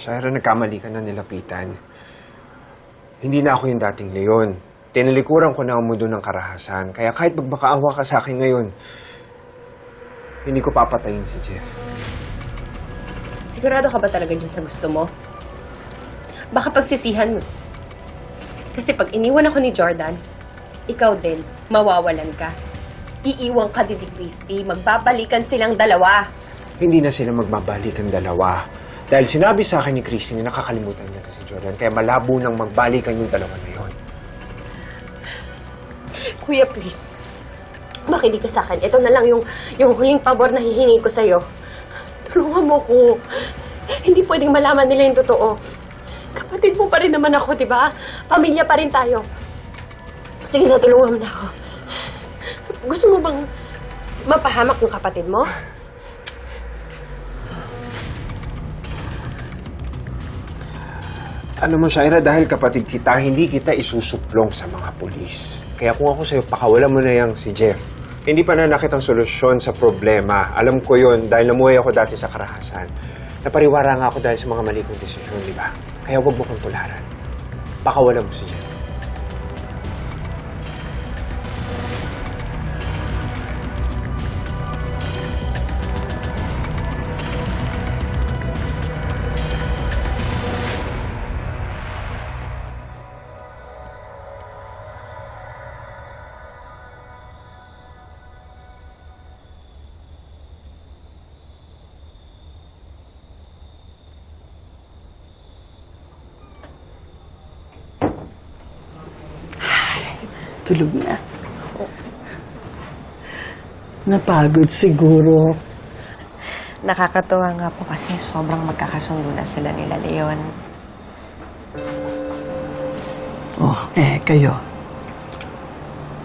Shaira, nagkamali ka na nilapitan. Hindi na ako yung dating Leon. Tinalikuran ko na ang mundo ng karahasan. Kaya kahit magbakaawa ka sa akin ngayon, hindi ko papatayin si Jeff. Sigurado ka ba talaga dyan sa gusto mo? Baka pagsisihan mo. Kasi pag iniwan ako ni Jordan, ikaw din, mawawalan ka. Iiwan ka din ni Christy, magbabalikan silang dalawa. Hindi na sila magbabalikan dalawa. Dahil sinabi sa akin ni Christy na nakakalimutan niya to si Jordan, kaya malabo nang magbalikan yung dalawa na yon. Kuya, please. Makinig ka sa akin. Ito na lang yung, yung huling pabor na hihingi ko sa'yo. Tulungan mo ko. Hindi pwedeng malaman nila yung totoo. Kapatid mo pa rin naman ako, di ba? Pamilya pa rin tayo. Sige na, tulungan mo na ako. Gusto mo bang mapahamak yung kapatid mo? Alam mo, Shaira, dahil kapatid kita, hindi kita isusuplong sa mga polis. Kaya kung ako sa'yo, pakawalan mo na yang si Jeff. Hindi pa nanakit ang solusyon sa problema. Alam ko yon dahil namuhay ako dati sa karahasan. Napariwara nga ako dahil sa mga mali kong desisyon, di ba? Kaya huwag mo kong tularan. Pakawalan mo si Jeff. Tulog na. Napagod siguro. Nakakatuwa nga po kasi sobrang magkakasundo na sila nila Leon. Oh, eh, kayo.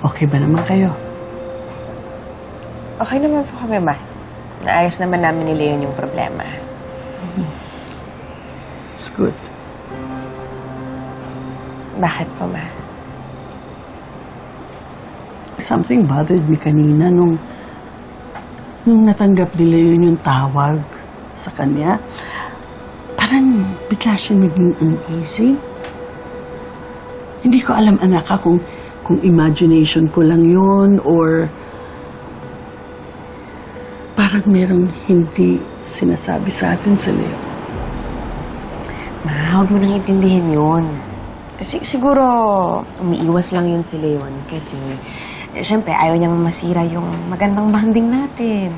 Okay ba naman kayo? Okay naman po kami, ma. Naayos naman namin ni Leon yung problema. It's good. Bakit po, ma? Something bothered me kanina nung nung natanggap nila yun yung tawag sa kanya. Parang bigla siya naging uneasy. Hindi ko alam, anak, ha, kung, kung imagination ko lang yun or parang merong hindi sinasabi sa atin sa Leo. Ma, huwag mo nang intindihin yun. Si- siguro, umiiwas lang yun si Leon kasi, eh, syempre, ayaw niyang masira yung magandang banding natin.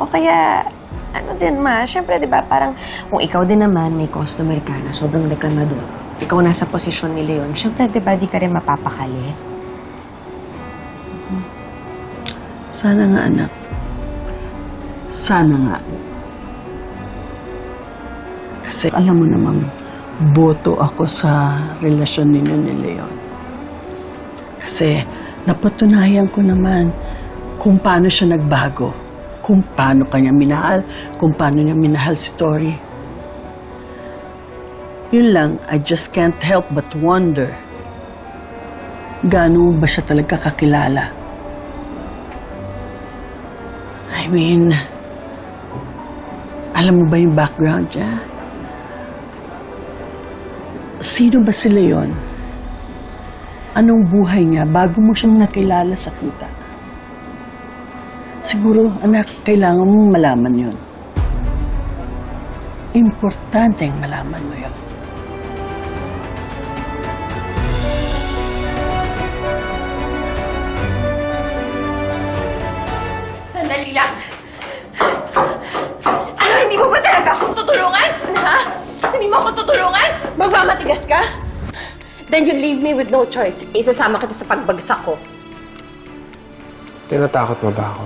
O kaya, ano din, ma, syempre, di ba, parang kung ikaw din naman may customer ka na sobrang reklamador, ikaw nasa posisyon ni Leon, syempre, di ba, di ka rin mapapakali. Sana nga, anak. Sana nga. Kasi alam mo namang boto ako sa relasyon ninyo ni Leon. Kasi napatunayan ko naman kung paano siya nagbago. Kung paano kanya minahal, kung paano niya minahal si Tori. Yun lang, I just can't help but wonder gaano ba siya talaga kakilala. I mean, alam mo ba yung background niya? Sino ba si Leon? Anong buhay niya bago mo siyang nakilala sa kita? Siguro, anak, kailangan mong malaman yun. Importanteng malaman mo yun. Sandali lang. Ano, hindi mo ba talaga ako tutulungan? Ha? Hindi mo ako tutulungan? Magmamatigas ka? Then you leave me with no choice. Isasama kita sa pagbagsak ko. Tinatakot mo ba ako?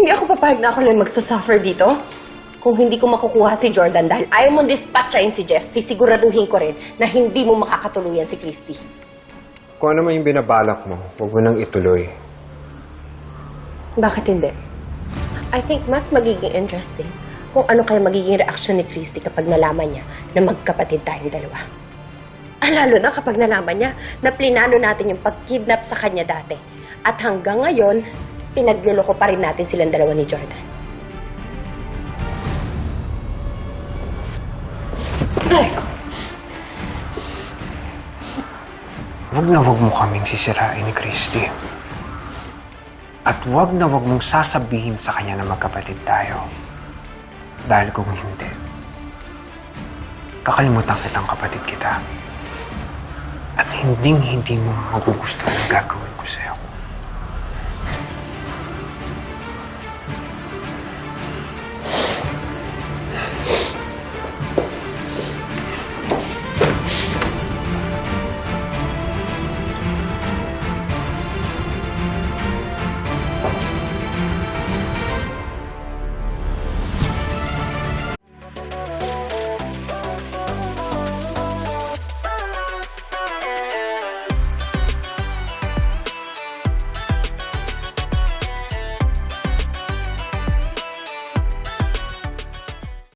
Hindi ako papayag na ako lang magsasuffer dito. Kung hindi ko makukuha si Jordan dahil ayaw mong dispatchain si Jeff, sisiguraduhin ko rin na hindi mo makakatuluyan si Christy. Kung ano man yung binabalak mo, huwag mo nang ituloy. Bakit hindi? I think mas magiging interesting kung ano kaya magiging reaksyon ni Christy kapag nalaman niya na magkapatid tayong dalawa. Ah, lalo na kapag nalaman niya na plinano natin yung pag-kidnap sa kanya dati. At hanggang ngayon, pinagluloko pa rin natin silang dalawa ni Jordan. Huwag na huwag mo kaming sisirain ni Christy. At huwag na huwag mong sasabihin sa kanya na magkapatid tayo. Dahil kung hindi, kakalimutan kitang kapatid kita. At hinding-hindi mo magugustuhan ang gagawin ko sa'yo.